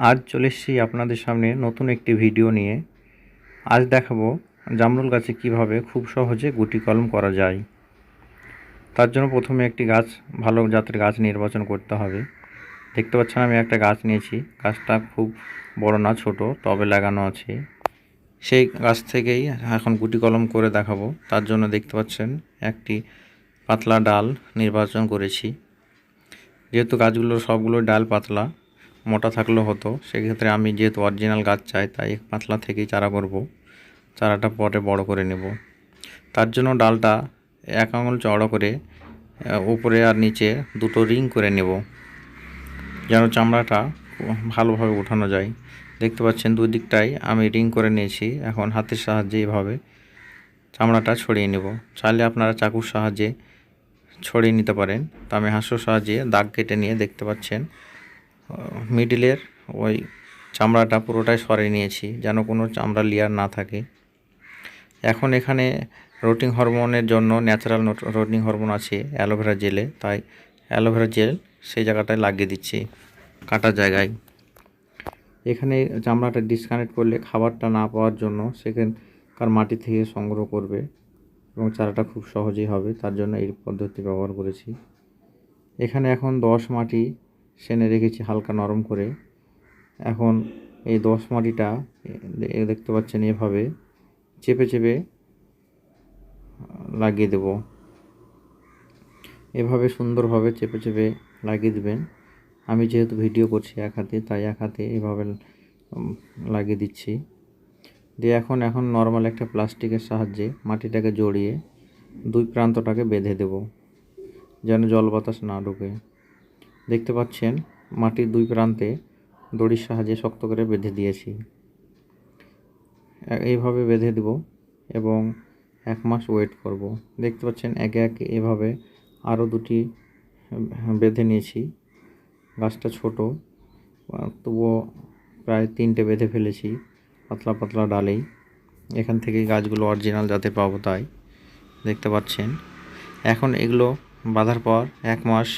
আজ চলে এসেছি আপনাদের সামনে নতুন একটি ভিডিও নিয়ে। আজ দেখাবো জামরুল গাছে কীভাবে খুব সহজে গুটি কলম করা যায়। তার জন্য প্রথমে একটি গাছ, ভালো জাতের গাছ নির্বাচন করতে হবে। দেখতে পাচ্ছেন আমি একটা গাছ নিয়েছি। গাছটা খুব বড় না, ছোট টবে লাগানো আছে। সেই গাছ থেকেই এখন গুটি কলম করে দেখাবো। তার জন্য দেখতে পাচ্ছেন একটি পাতলা ডাল নির্বাচন করেছি। যেহেতু গাছগুলোর সবগুলো ডাল পাতলা মোটা থাকলেও হতো। সেক্ষেত্রে আমি যেহেতু অরিজিনাল গাছ চাই, তাই এক পাতলা থেকেই চারা করব চারাটা পরে বড় করে নেব। তার জন্য ডালটা এক আঙুল চওড়া করে উপরে আর নিচে দুটো রিং করে নেব। যেন চামড়াটা ভালোভাবে উঠানো যায়। দেখতে পাচ্ছেন দুই দিকটাই আমি রিং করে নিয়েছি। এখন হাতের সাহায্যে এভাবে চামড়াটা ছড়িয়ে নেব। চাইলে আপনারা চাকুর সাহায্যে ছড়িয়ে নিতে পারেন। তো আমি হাঁসুর সাহায্যে দাগ কেটে নিয়ে দেখতে পাচ্ছেন মিডিলের ওই চামড়াটা পুরোটাই সরিয়ে নিয়েছি, যেন কোনো চামড়া লেয়ার না থাকে। এখন এখানে রোটিং হরমোনের জন্য ন্যাচারাল রোটিং হরমোন আছে অ্যালোভেরা জেলে তাই অ্যালোভেরা জেল সেই জায়গাটায় লাগিয়ে দিচ্ছি কাটা জায়গায়। এখানে চামড়াটা ডিসকানেক্ট করলে খাবারটা না পাওয়ার জন্য সেখানকার মাটি থেকে সংগ্রহ করবে এবং চারাটা খুব সহজেই হবে, তার জন্য এই পদ্ধতি ব্যবহার করেছি। এখানে এখন দশ মাটি সেনে রেখেছি হালকা নরম করে। এখন এই দশ মাটিটা দেখতে পাচ্ছেন এভাবে চেপে চেপে লাগিয়ে দেব। এভাবে সুন্দরভাবে চেপে চেপে লাগিয়ে দেবেন। আমি যেহেতু ভিডিও করছি এক হাতে, তাই এক হাতে এভাবে লাগিয়ে দিচ্ছি। দিয়ে এখন এখন নর্মাল একটা প্লাস্টিকের সাহায্যে মাটিটাকে জড়িয়ে দুই প্রান্তটাকে বেঁধে দেব, যেন জল বাতাস না ঢোকে। দেখতে পাচ্ছেন, মাটির দুই প্রান্তে দড়ির সাহায্যে শক্ত করে বেঁধে দিয়েছি। এইভাবে বেঁধে দেব এবং এক মাস ওয়েট করব। দেখতে পাচ্ছেন, একে একে এভাবে আরও দুটি বেঁধে নিয়েছি। গাছটা ছোট তবুও প্রায় তিনটে বেঁধে ফেলেছি পাতলা পাতলা ডালেই। এখান থেকেই গাছগুলো অরিজিনাল যাতে পাবো তাই। দেখতে পাচ্ছেন, এখন এগুলো বাঁধার পর এক মাস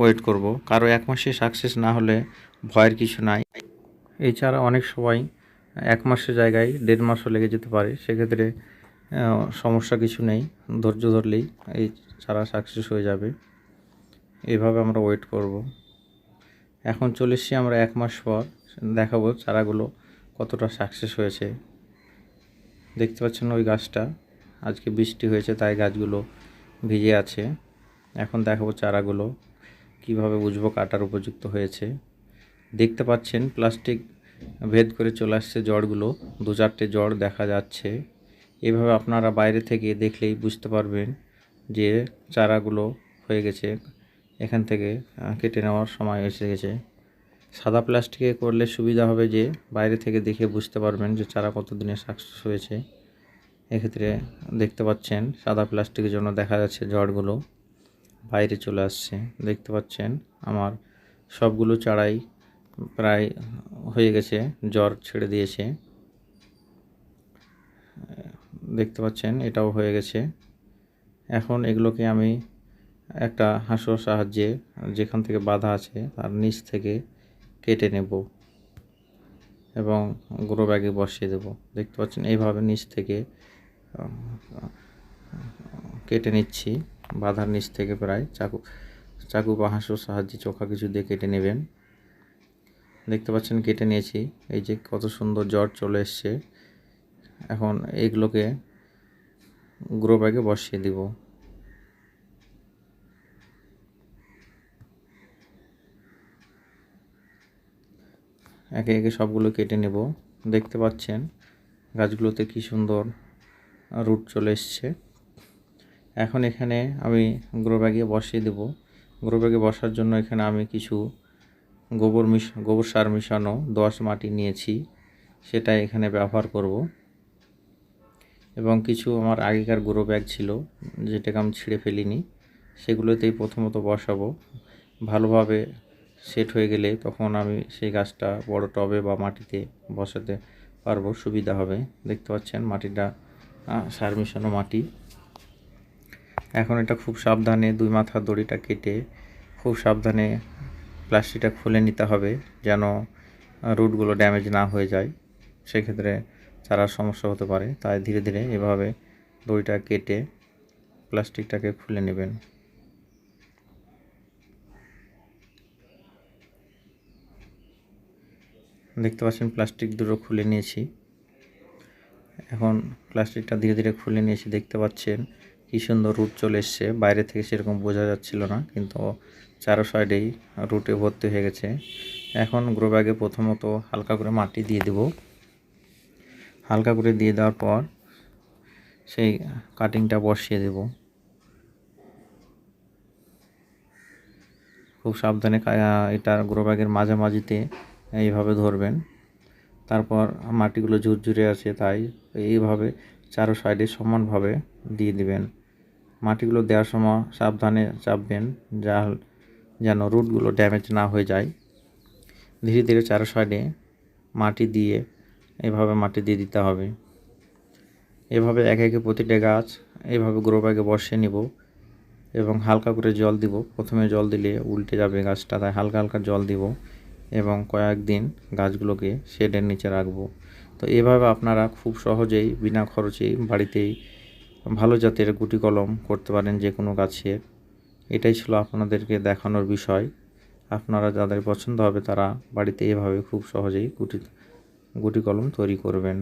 ওয়েট করব। কারও এক মাসে সাকসেস না হলে ভয়ের কিছু নাই। এছাড়া অনেক সময় এক মাসের জায়গায় দেড় মাসও লেগে যেতে পারে, সেক্ষেত্রে সমস্যা কিছু নেই, ধৈর্য ধরলেই এই ছাড়া সাকসেস হয়ে যাবে। এভাবে আমরা ওয়েট করব। এখন চলে এসেছি আমরা এক মাস পর, দেখাবো চারাগুলো কতটা সাকসেস হয়েছে। দেখতে পাচ্ছেন ওই গাছটা, আজকে বৃষ্টি হয়েছে, তাই গাছগুলো ভিজে আছে। এখন দেখাবো চারাগুলো। কীভাবে বুঝব কাটার উপযুক্ত হয়েছে? দেখতে পাচ্ছেন, প্লাস্টিক ভেদ করে চলে আসছে জড়গুলো। দু চারটে জড় দেখা যাচ্ছে। এভাবে আপনারা বাইরে থেকে দেখলেই বুঝতে পারবেন যে চারাগুলো হয়ে গেছে, এখান থেকে কেটে নেওয়ার সময় এসে গেছে। সাদা প্লাস্টিকে করলে সুবিধা হবে যে বাইরে থেকে দেখে বুঝতে পারবেন যে চারা কত দিনে সাকসেস হয়েছে। এক্ষেত্রে দেখতে পাচ্ছেন, সাদা প্লাস্টিকের জন্য দেখা যাচ্ছে জড়গুলো। বাইরে চলে আসছে। দেখতে পাচ্ছেন, আমার সবগুলো চারাই প্রায় হয়ে গেছে, জ্বর ছেড়ে দিয়েছে। দেখতে পাচ্ছেন, এটাও হয়ে গেছে। এখন এগুলোকে আমি একটা হাঁসুর সাহায্যে যেখান থেকে বাধা আছে, তার নিচ থেকে কেটে নেব এবং গ্রো ব্যাগে বসিয়ে দেব। দেখতে পাচ্ছেন, এইভাবে নিচ থেকে কেটে নিচ্ছি। বাধার নিচ থেকে প্রায় চাকু চাকু বা হাঁসুর সাহায্যে চোখা কিছু দিয়ে কেটে নেবেন। দেখতে পাচ্ছেন কেটে নিয়েছি। এই যে কত সুন্দর জ্বর চলে এসছে। এখন এইগুলোকে গ্রো ব্যাগে বসিয়ে দিব। একে একে সবগুলো কেটে নেব। দেখতে পাচ্ছেন গাছগুলোতে কি সুন্দর রুট চলে এসছে। এখন এখানে আমি গ্রো ব্যাগে বসিয়ে দেব। গ্রো ব্যাগে বসার জন্য এখানে আমি কিছু গোবর মিশ, গোবর সার মিশানো দোআঁশ মাটি নিয়েছি, সেটা এখানে ব্যবহার করব। এবং কিছু আমার আগেকার গ্রো ব্যাগ ছিল, যেটাকে আমি ছিঁড়ে ফেলিনি, সেগুলোতেই প্রথমত বসাবো। ভালোভাবে সেট হয়ে গেলে তখন আমি সেই গাছটা বড় টবে বা মাটিতে বসাতে পারব, সুবিধা হবে। দেখতে পাচ্ছেন মাটিটা সার মিশানো মাটি। এখন এটা খুব সাবধানে দুই মাথার দড়িটা কেটে খুব সাবধানে প্লাস্টিকটা খুলে নিতে হবে যেন রুটগুলো ড্যামেজ না হয়ে যায়। সেক্ষেত্রে চারার সমস্যা হতে পারে। তাই ধীরে ধীরে এভাবে দড়িটা কেটে প্লাস্টিকটাকে খুলে নেবেন। দেখতে পাচ্ছেন প্লাস্টিক দুটো খুলে নিয়েছি। এখন প্লাস্টিকটা ধীরে ধীরে খুলে নিয়েছি। দেখতে পাচ্ছেন কি সুন্দর রুট চলে এসছে। বাইরে থেকে সেরকম বোঝা যাচ্ছিল না, কিন্তু চারো সাইডেই রুটে ভর্তি হয়ে গেছে। এখন গ্রো ব্যাগে প্রথমত হালকা করে মাটি দিয়ে দেব। হালকা করে দিয়ে দেওয়ার পর সেই কাটিংটা বসিয়ে দেব। খুব সাবধানে এটা গ্রো ব্যাগের মাঝামাঝিতে এইভাবে ধরবেন। তারপর মাটিগুলো ঝুরঝুরে আছে, তাই এইভাবে চারো সাইডে সমানভাবে দিয়ে দিবেন। মাটিগুলো দেওয়ার সময় সাবধানে চাপবেন যা যেন রুটগুলো ড্যামেজ না হয়ে যায়। ধীরে ধীরে চারো সাইডে মাটি দিয়ে এভাবে মাটি দিয়ে দিতে হবে। এভাবে একে একে প্রতিটা গাছ এভাবে গ্রো ব্যাগে বসিয়ে নিব এবং হালকা করে জল দিব। প্রথমে জল দিলে উল্টে যাবে গাছটা, তাই হালকা হালকা জল দিব এবং কয়েকদিন গাছগুলোকে শেডের নিচে রাখব। তো এভাবে আপনারা খুব সহজেই বিনা খরচেই বাড়িতেই ভালো জাতের গুটি কলম করতে পারেন যে কোনো গাছের এটাই ছিল আপনাদেরকে দেখানোর বিষয়। আপনারা যাদের পছন্দ হবে তারা বাড়িতে এভাবে খুব সহজেই গুটি গুটি কলম তৈরি করবেন।